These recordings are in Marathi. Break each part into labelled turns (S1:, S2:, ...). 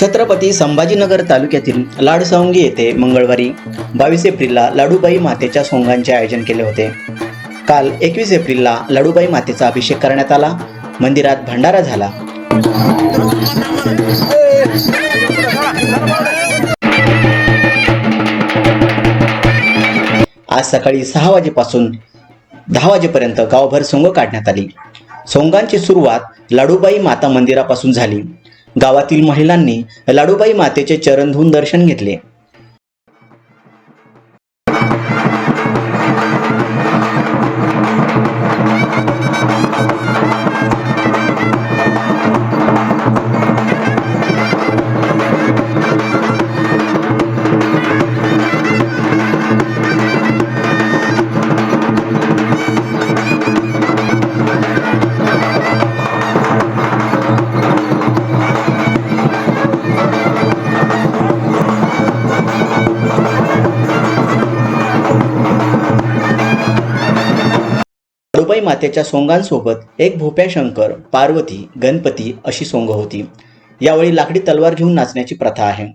S1: छत्रपती संभाजीनगर तालुक्यातील लाडसवंगी येथे मंगळवारी बावीस एप्रिलला लाडूबाई मातेच्या सोंगांचे आयोजन केले होते. काल एकवीस एप्रिलला लाडूबाई मातेचा अभिषेक करण्यात आला. मंदिरात भंडारा झाला. आज सकाळी सहा वाजेपासून दहा वाजेपर्यंत गावभर सोंग काढण्यात आली. सोंगांची सुरुवात लाडूबाई माता मंदिरापासून झाली. गावातील महिलांनी लाडूबाई मातेचे चरण धुवून दर्शन घेतले. लाडूबाई मातेच्या सोंगांसोबत एक भोप्या शंकर पार्वती गणपती अशी सोंग होती. यावेळी लाकडी तलवार घेऊन नाचण्याची प्रथा आहे.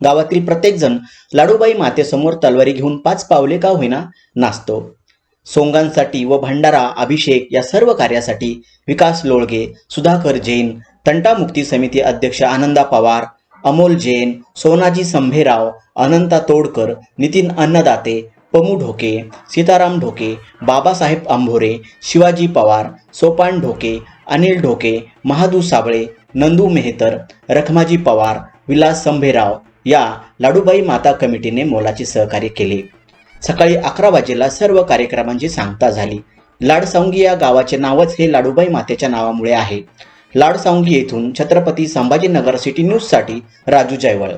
S1: गावातील प्रत्येकजण लाडूबाई मातेसमोर तलवारी घेऊन पाच पावले का होईना नाचतो. सोंगांसाठी व भंडारा अभिषेक या सर्व कार्यासाठी विकास लोळगे सुधाकर जैन तंटामुक्ती समिती अध्यक्ष आनंदा पवार अमोल जैन सोनाजी संभेराव अनंता तोडकर नितीन अन्नदाते पमू ढोके सीताराम ढोके बाबासाहेब आंभोरे शिवाजी पवार सोपान ढोके अनिल ढोके महादू साबळे नंदू मेहतर रखमाजी पवार विलास संभेराव या लाडूबाई माता कमिटीने मोलाचे सहकार्य केले. सकाळी अकरा वाजेला सर्व कार्यक्रमांची सांगता झाली. लाडसावंगी या गावाचे नावच हे लाडूबाई मातेच्या नावामुळे आहे. लाडसावंगी येथून छत्रपती संभाजीनगर सिटी न्यूजसाठी राजू जयवळ.